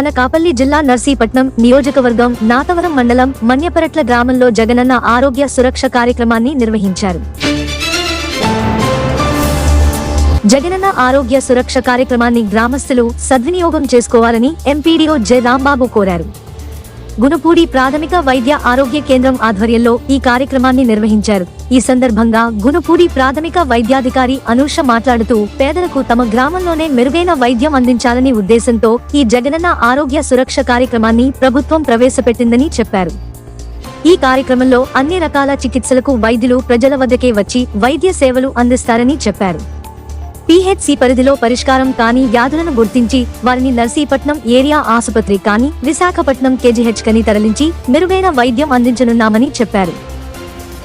అనకాపల్లి జిల్లా నర్సీపట్నం నియోజకవర్గం నాతవరం మండలం మన్యపరట్ల గ్రామంలో జగనన్న ఆరోగ్య సురక్ష కార్యక్రమాన్ని నిర్వహించారు. జగనన్న ఆరోగ్య సురక్ష కార్యక్రమాన్ని గ్రామస్తులు సద్వినియోగం చేసుకోవాలని ఎంపీడీఓ జయ రాంబాబు కోరారు. గునుపూడి ప్రాథమిక వైద్య ఆరోగ్య కేంద్రం ఆధ్వర్యంలో ఈ కార్యక్రమాన్ని నిర్వహించారు. ఈ సందర్భంగా గునుపూడి ప్రాథమిక వైద్యాధికారి అనూష మాట్లాడుతూ పేదలకు తమ గ్రామంలోనే మెరుగైన వైద్యం అందించాలని ఉద్దేశంతో ఈ జగనన్న ఆరోగ్య సురక్ష కార్యక్రమాన్ని ప్రభుత్వం ప్రవేశపెట్టిందని చెప్పారు. ఈ కార్యక్రమంలో అన్ని రకాల చికిత్సలకు వైద్యులు ప్రజల వద్దకే వచ్చి వైద్య సేవలు అందిస్తారని చెప్పారు. పిహెచ్సి పరిధిలో పరిష్కారం కాని వ్యాధులను గుర్తించి వారిని నర్సీపట్నం ఏరియా ఆసుపత్రి కాని విశాఖపట్నం కేజీహెచ్ కని తరలించి మెరుగైన వైద్యం అందించనున్నామని చెప్పారు.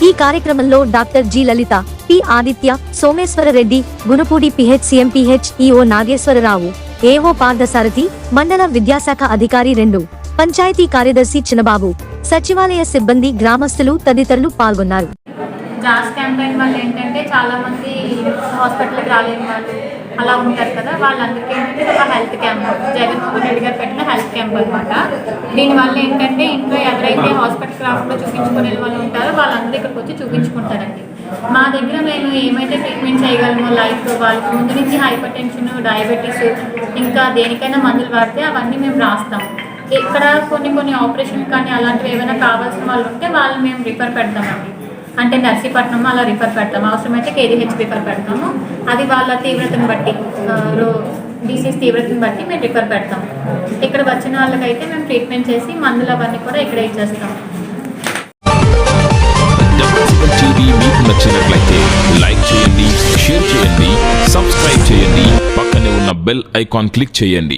ఈ కార్యక్రమంలో doctor G Lalitha P Aditya Someswara Reddy Gunupudi PHCM PH EO Nageswararao AO Parthasarathi మండల విద్యాశాఖ అధికారి రెండు పంచాయతీ కార్యదర్శి చిన్నబాబు సచివాలయ సిబ్బంది గ్రామస్తులు తదితరులు పాల్గొన్నారు. జాస్ క్యాంపెయిన్ వల్ల ఏంటంటే చాలా మంది హాస్పిటల్కి రాలేని వాళ్ళు అలా ఉంటారు కదా వాళ్ళందరికీ ఏంటంటే ఒక హెల్త్ క్యాంప్ జగన్మోహన్ రెడ్డి గారు పెట్టిన హెల్త్ క్యాంప్ అనమాట దీనివల్ల ఏంటంటే ఇంట్లో ఎవరైతే హాస్పిటల్కి రాకుండా చూపించుకునే వాళ్ళు ఉంటారో వాళ్ళందరూ ఇక్కడికి వచ్చి చూపించుకుంటారండి. మా దగ్గర మేము ఏమైతే ట్రీట్మెంట్ చేయగలమో లైఫ్ వాళ్ళకి ముందు నుంచి హైపర్ టెన్షన్ డయాబెటీస్ ఇంకా దేనికైనా మందులు వాడితే అవన్నీ మేము రాస్తాం. ఇక్కడ కొన్ని కొన్ని ఆపరేషన్ కానీ అలాంటివి ఏమైనా కావాల్సిన వాళ్ళు ఉంటే వాళ్ళు మేము రిఫర్ పెడతామండి. అంటే నర్సీపట్నం అలా రిఫర్ పెడతాం. అవసరమైతే కేజీహెచ్ రిఫర్ పెడతాము. అది వాళ్ళ తీవ్రతను బట్టి డిసీజ్ తీవ్రతను బట్టి మేము రిఫర్ పెడతాం. ఇక్కడ వచ్చిన వాళ్ళకైతే మేము ట్రీట్మెంట్ చేసి మందులు అవన్నీ కూడా ఇక్కడ ఇచ్చేస్తాం. మీకు నచ్చినట్లయితే లైక్ చేయండి షేర్ చేయండి సబ్స్క్రైబ్ చేయండి పక్కనే ఉన్న బెల్ ఐకాన్ క్లిక్ చేయండి.